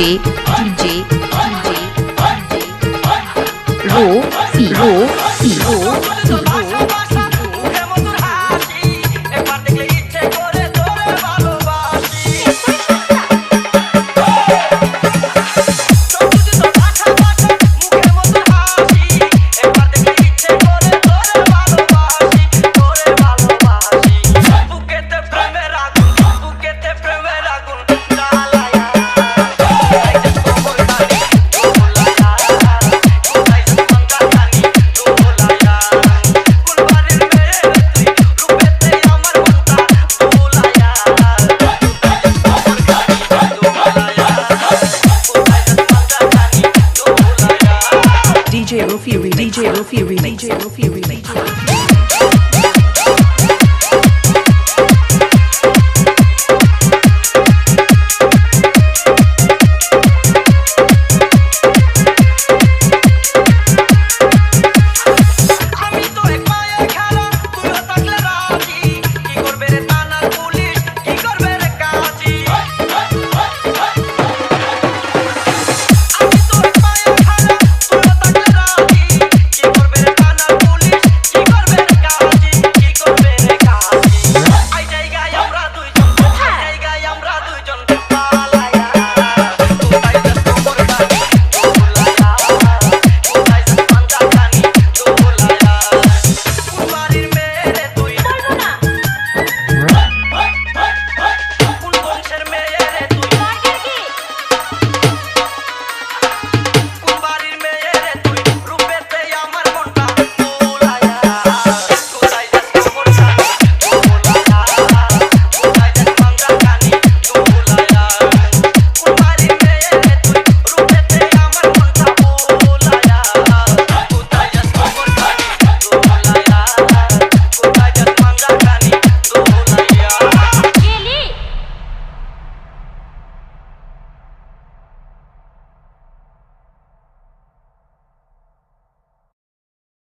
G G G 로 C 로 C 로 C DJ Rufi Remix. DJ Rufi Remix.